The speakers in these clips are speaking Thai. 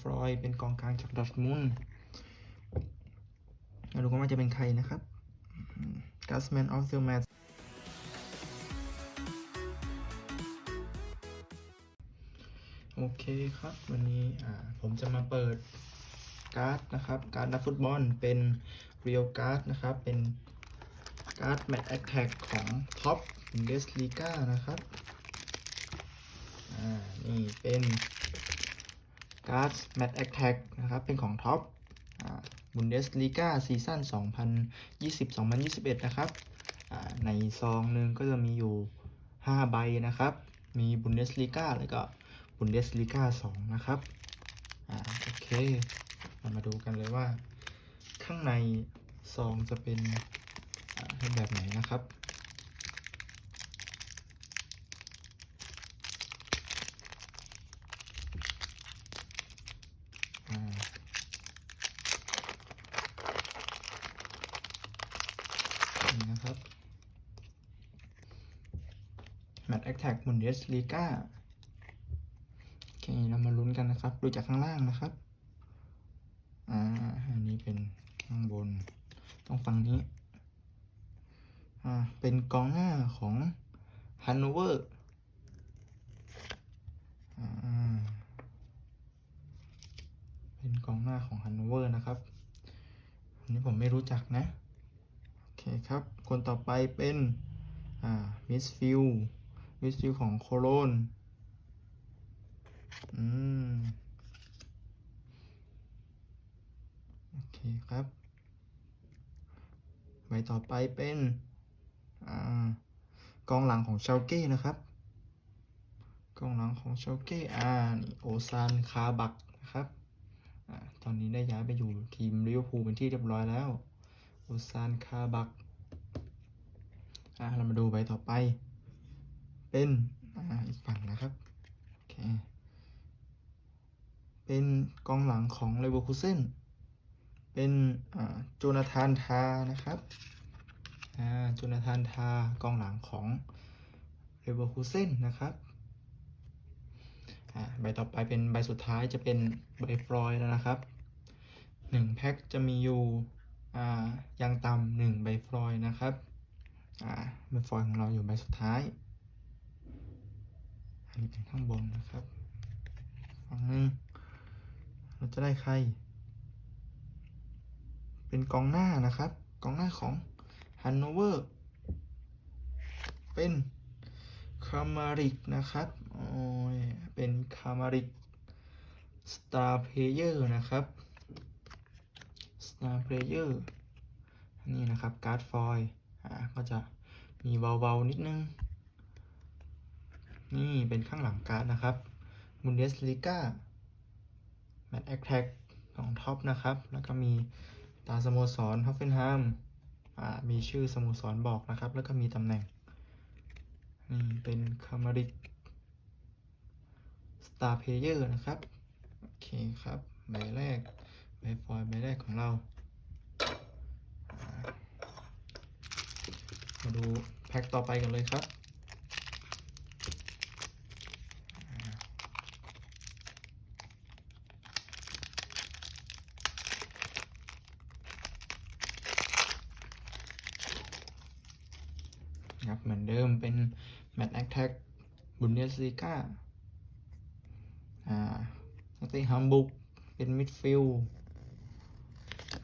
ฟรอยเป็นกองกลางจากดอทมุนด์มาดูกันว่าจะเป็นใครนะครับกัสแมนออฟเซลแมทโอเคครับ วันนี้ผมจะมาเปิดการ์ดนะครับ การ์ดนักฟุตบอลเป็นเรียลการ์ดนะครับ เป็นการ์ดแมตช์แอคแท็กของท็อปเดสลีกานะครับ อ่า นี่เป็น การ์ดแมตช์แอคแท็กนะครับ เป็นของท็อปบุนเดสลีกาซีซั่น2020-2021 นะครับ ในซองหนึ่งก็จะมีอยู่ 5 ใบนะครับ มีบุนเดสลีกาแล้วก็บุนเดสลีกา2นะครับอ่าโอเค เรามาดูกันเลยว่า ข้างในซองจะเป็นเป็นแบบไหนนะครับ อ่านี่นะครับ แมตช์แอคแท็กมุนเดสลีกาโอเค เรามาลุ้นกันนะครับ ดูจากข้างล่างนะครับ อ่า อันนี้เป็นข้างบน ต้องฝั่งนี้ อ่า เป็นกองหน้าของฮันโนเวอร์อ่าเป็นกองหน้าของฮันโนเวอร์นะครับ อันนี้ผมไม่รู้จักนะ โอเคครับ คนต่อไปเป็น อ่า มิสฟิล มิสฟิลของโคโลนอืม โอเคครับ ใบต่อไปเป็น อ่า กองหลังของเชลเก้นะครับ กองหลังของเชลเก้ อ่านี่โอซานคาบักนะครับอ่าตอนนี้ได้ย้ายไปอยู่ทีมลิเวอร์พูลเป็นที่เรียบร้อยแล้วโอซานคาบักอ่าเรามาดูใบต่อไป เป็นอีกฝั่งนะครับโอเคเป็นกองหลังของเลเวอร์คูเซนเป็นอ่าโจนาธานทานะครับอ่าโจนาธานทากองหลังของเลเวอร์คูเซนนะครับใบต่อไปเป็นใบสุดท้ายจะเป็นใบฟลอยแล้วนะครับหนึ่งแพ็คจะมีอยู่อ่าอยังต่ำหนึ่งใบฟลอยนะครับใบฟลอยของเราอยู่ใบสุดท้าย อันนี้เป็นข้างบนนะครับฝั่งหนึ่งเราจะได้ใคร เป็นกองหน้านะครับ กองหน้าของฮันโนเวอร์ เป็นคามาริกนะครับโอ้ยเป็นคามาริกสตาร์เพเยอร์นะครับสตาร์เพเยอร์นี่นะครับการ์ดฟอยล์อ่าก็จะมีเบาๆนิดนึง นี่เป็นข้างหลังการ์ดนะครับบุนเดสลิก้าแมตช์แอคแท็กของท็อปนะครับ แล้วก็มีตาสโมสรฮอฟเฟนฮัมมีชื่อสโมสรบอกนะครับ แล้วก็มีตำแหน่งนี่เป็นคามาริกสตาร์เพเยอร์นะครับ โอเคครับ ใบแรก ใบฟอยล์ใบแรกของเรา มาดูแพ็คต่อไปกันเลยครับเหมือนเดิมเป็น แมตช์แอคแท็กบุนเดสลีกาอ่านักเตะฮัมบุกเป็นมิดฟิลด์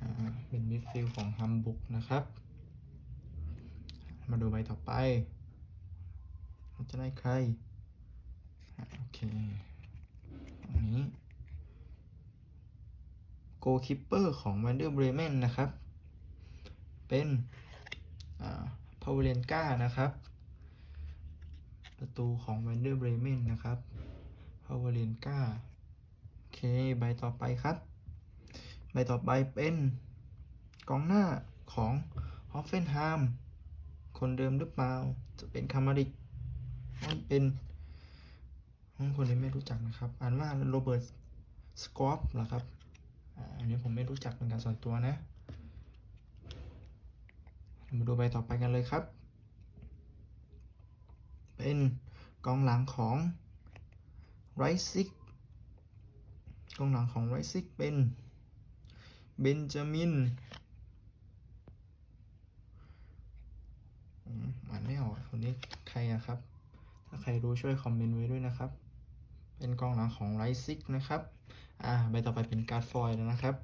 อ่าเป็นมิดฟิลด์ของฮัมบุกนะครับ มาดูใบต่อไปเราจะได้ใคร โอเคอันนี้โกคิปเปอร์ของวันเดอร์เบรเมนนะครับ เป็นอ่าพาวเวเลนกานะครับ ประตูของแวนเดอร์เบรเมนนะครับพาวเวเลนกาโอเค ใบต่อไปครับ ใบต่อไปเป็นกองหน้าของฮอฟเฟนฮัมคนเดิมหรือเปล่า จะเป็นคามาริกมันเป็นคนนี้ไม่รู้จักนะครับ อ่านว่าโรเบิร์ตสกอปเหรอครับ อันนี้ผมไม่รู้จักเป็นการส่วนตัวนะ มาดูใบต่อไปกันเลยครับ เป็นกองหลังของไรซิกกองหลังของไรซิกเป็นเบนจามินอ่านไม่ออกคนนี้ใครอะครับ ถ้าใครรู้ช่วยคอมเมนต์ไว้ด้วยนะครับ เป็นกองหลังของไรซิกนะครับ อ่าใบต่อไปเป็นการ์ดฟอยล์แล้วนะครับ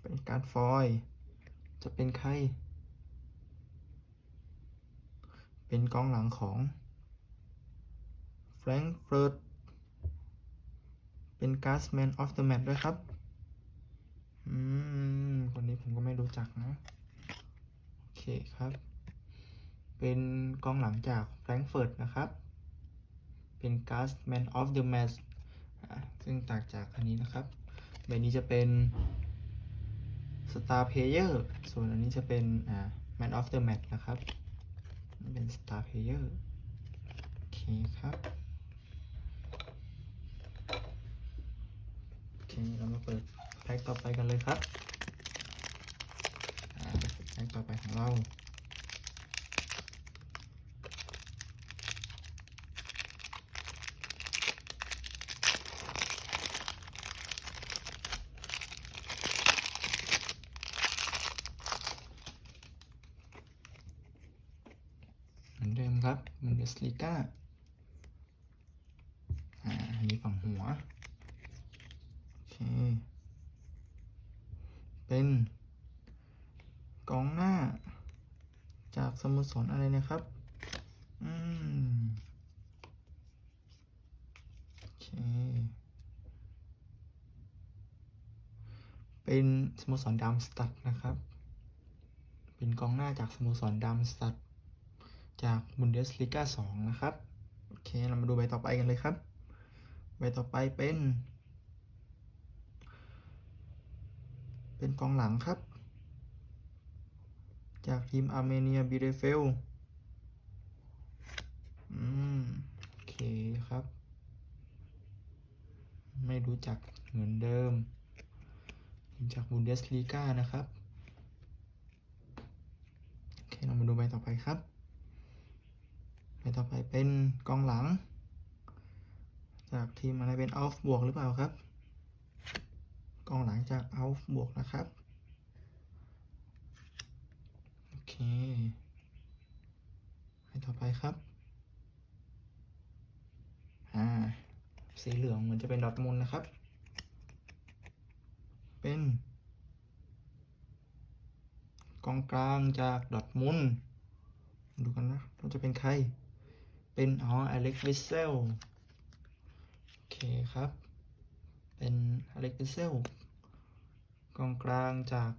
เป็นการ์ดฟอยล์จะเป็นใคร เป็นกองหลังของแฟรงเฟิร์ตเป็นการ์ดแมนออฟเดอะแมตด้วยครับ อืม คนนี้ผมก็ไม่รู้จักนะ โอเคครับ เป็นกองหลังจากแฟรงเฟิร์ตนะครับ เป็นการ์ดแมนออฟเดอะแมตซึ่งต่างจากอันนี้นะครับ ใบนี้จะเป็น Star Player ส่วนอันนี้จะเป็นอ่า Man of the Match นะครับ เป็น Star Player โอเคครับโอเคเรามาเปิดแพ็คต่อไปกันเลยครับแพ็คต่อไปของเรา เหมือนเดิมครับมั นเดสลิก้าอ่าอันนี้ฝั่งหัว โอเค เป็นกองหน้า จากสโมสรอะไรนะครับ อืม โอเค เป็นสโมสรดัมสตัดนะครับ เป็นกองหน้าจากสโมสรดัมสตัด จากบุนเดสลิก้า2นะครับ โอเค เรามาดูใบต่อไปกันเลยครับ ใบต่อไปเป็น เป็นกองหลังครับ จากทีมอาร์เมเนียบิเรเฟลอืม โอเคครับ ไม่รู้จักเหมือนเดิม ทีมจากบุนเดสลีกานะครับ โอเค เรามาดูใบต่อไปครับ ใบต่อไปเป็นกองหลัง จากทีมอะไรเป็นอัลฟบวกหรือเปล่าครับ กองหลังจากอัลฟบวกนะครับ โอเคใบต่อไปครับอ่าสีเหลืองเหมือนจะเป็นดอทมุนนะครับ เป็น กองกลางจากดอทมุนดูกันนะเราจะเป็นใคร เป็นอ๋ออเล็กวิเซลโอเคครับ เป็นอเล็กวิเซลกองกลางจาก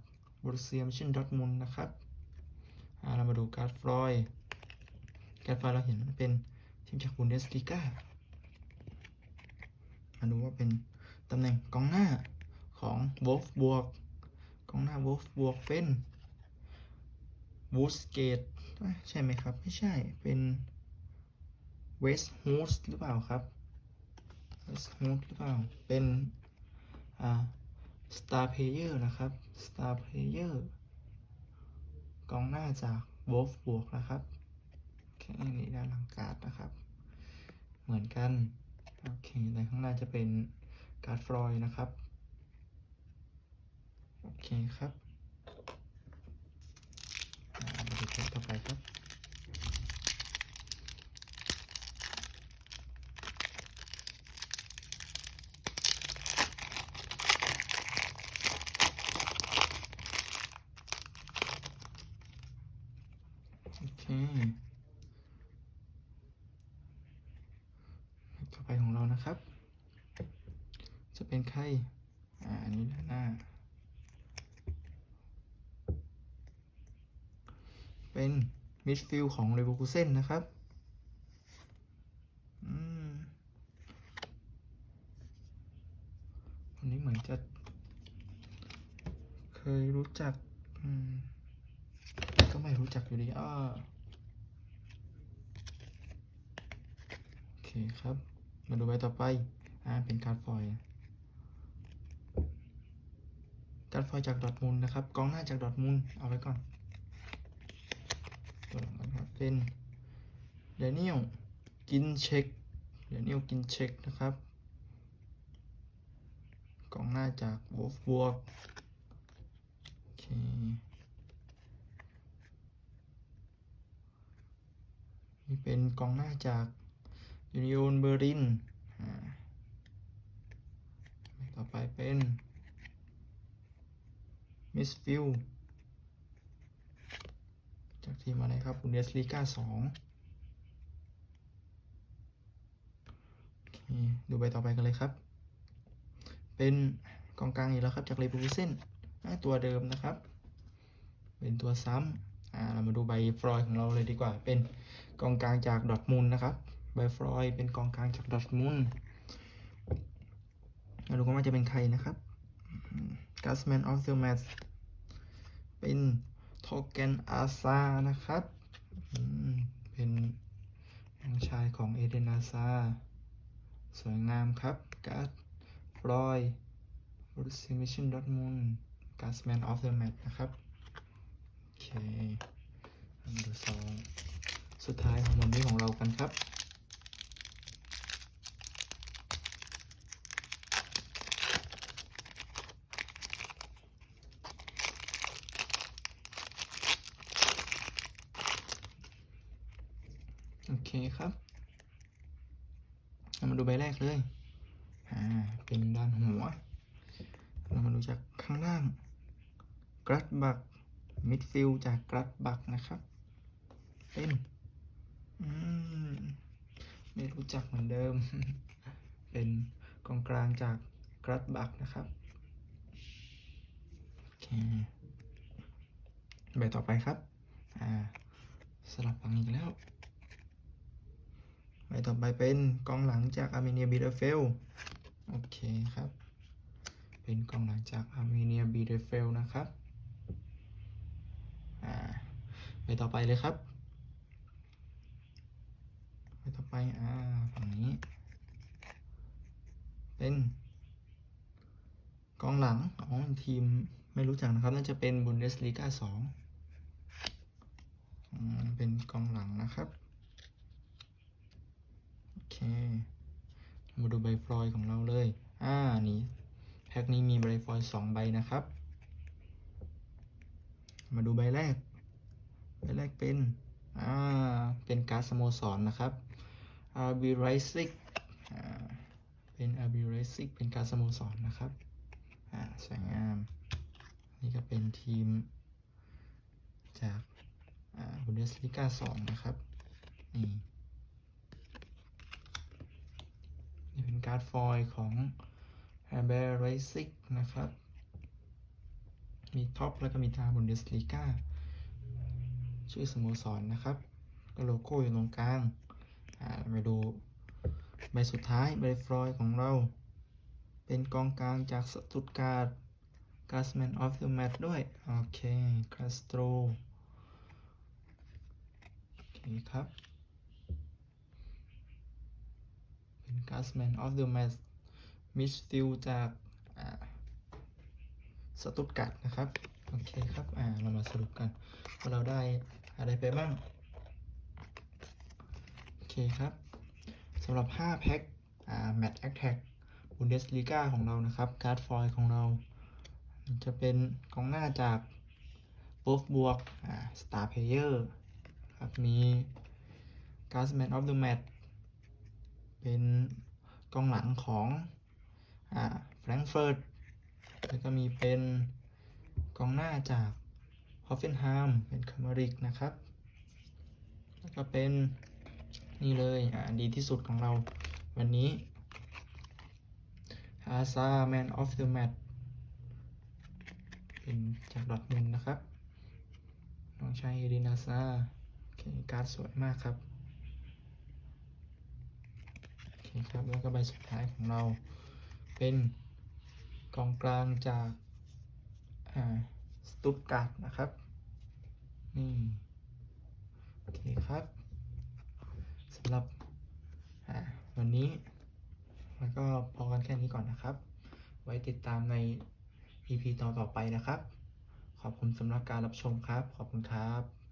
บรูเซียมชินดอทมุนนะครับเรามาดูการ์ดฟลอยด์การ์ดฟลอยด์เราเห็นมันเป็นทีมจากบุนเดสลิก้ามาดูว่าเป็นตำแหน่งกองหน้าของวอลฟบวกกองหน้าวอลฟบวกเป็นวูสเกตใช่ไหมครับ ไม่ใช่เป็น เวสต์ฮูสหรือเปล่าครับเวสต์ฮูสหรือเปล่า เป็นอ่าสตาร์เพเยอร์นะครับสตาร์เพเยอร์กองหน้าจากวอลฟบวกนะครับแค่นี้ด้านหลังการ์ดนะครับ เหมือนกัน โอเคแต่ข้างหน้าจะเป็นการ์ดฟลอยด์นะครับ โอเคครับอ่ามาดูแพ็คต่อไปครับ โอเคแพ็คต่อไปของเรานะครับ จะเป็น ใคร อ่าอันนี้ด้านหน้า เป็นมิดฟิลของเลเวอร์คูเซนนะครับ อืมคนนี้เหมือนจะ เคยรู้จัก อืม ก็ไม่รู้จักอยู่ดีอ้อโอเคครับ มาดูใบต่อไป อ่า เป็นการดฟอยล์ การดฟอยจากดอทมุนนะครับกองหน้าจากดอทมุนเอาไว้ก่อนตัวหลังนะครับเป็นเดนิเอลกินเช็คเดนิเอลกินเช็คนะครับกองหน้าจากวอฟบวกโอเคนี่เป็นกองหน้าจากยูนิโอนเบอร์ลินต่อไปเป็น สฟิลจากทีมอะไรครับบุนเดสลีกาสองดูใบต่อไปกันเลยครับ เป็นกองกลางอีกแล้วครับจากเลเวอร์เซนตัวเดิมนะครับ เป็นตัวซ้ำเรามาดูใบฟลอยของเราเลยดีกว่า เป็นกองกลางจากดอทมุนด์นะครับ ใบฟลอยเป็นกองกลางจากดอทมุนด์มาดูกันว่าจะเป็นใครนะครับกัสแมนออฟเซลแมส เป็นโทเกนอาซานะครับ เป็นน้องชายของเอเดนอาซา สวยงามครับกัสฟลอยบรูซิมิชันดอทมุนด์กัสแมนออฟเดอะแมตนะครับ โอเคดูซองสุดท้ายของวันนี้ของเรากันครับ โอเคครับเรามาดูใบแรก เลย อ่า เป็นด้านหัว เรามาดูจากข้างล่าง กรัดบัก มิดฟิลจากกรัดบักนะครับ เป็น อืม ไม่รู้จักเหมือนเดิม เป็นกองกลางจากกรัดบักนะครับโอเคใบต่อไปครับ อ่า สลับฝั่งอีกแล้ว ใบต่อไปเป็นกองหลังจากอาร์เมเนียบีเดเฟลโอเคครับ เป็นกองหลังจากอาร์เมเนียบีเดเฟลนะครับไปต่อไปเลยครับไปต่อไปอ่าฝั่งนี้ เป็นกองหลังของทีมไม่รู้จักนะครับ น่าจะเป็นบุนเดสลีกาสองเป็นกองหลังนะครับ เค มาดูใบฟลอยของเราเลย อ่า นี่ แพ็คนี้มีใบฟลอยสองใบนะครับ มาดูใบแรก ใบแรกเป็น อ่า เป็นการ์ดสโมสรนนะครับ RB Rising อ่า เป็น RB Rising เป็นการ์ดสโมสรนนะครับ อ่า สวยงาม นี่ก็เป็นทีม จาก อ่าบุนเดสลิก้าสองนะครับ นี่ นี่เป็นการ์ดฟอยล์ของ h a b e r r a c i n g นะครับ มีท็อปแล้วก็มีตาบุนเดสลีกาชื่อสโมสรนนะครับก็โลโก้อยู่ตรงกลาง อ่ามาดูใบสุดท้ายใบฟลอยล์ของเรา เป็นกองกลางจากสตุตการ์ดกาสแมนออฟเดอะแมตด้วย โอเคคาสโตรโอเคครับ เป็นกาสแมนออฟเดอะแมตมิสฟิลจากสตุตการ์ดนะครับ โอเคครับ อ่า เรามาสรุปกันว่าเราได้อะไรไปบ้าง โอเคครับสำหรับ 5 แพ็ค อ่า แมตช์แอคแท็กบุนเดสลีกาของเรานะครับ การ์ดฟอยล์ของเรา จะเป็นกองหน้าจากโ o ฟบวก อ่า สตาร์เพเยอร์ครับ มีการ์ดแมนออฟเดอะแมต เป็นกองหลังของอ่าแฟรงก์เฟิร์ตแล้วก็มีเป็นกองหน้าจากฮอฟเฟนไฮม์เป็นคามาริกนะครับ แล้วก็เป็นนี่เลยอ่าดีที่สุดของเราวันนี้ฮาซาแมนออฟเดอะแมตเป็นจากดอทมุนนะครับน้องชายเอดินาซาโอเคการ์ดสวยมากครับ ครับ แล้วก็ใบสุดท้ายของเราเป็นกองกลางจากสตุตการ์ดนะครับ นี่ โอเคครับสำหรับวันนี้ แล้วก็พอกันแค่นี้ก่อนนะครับ ไว้ติดตามใน EP ต่อต่อๆไปนะครับ ขอบคุณสำหรับการรับชมครับ ขอบคุณครับ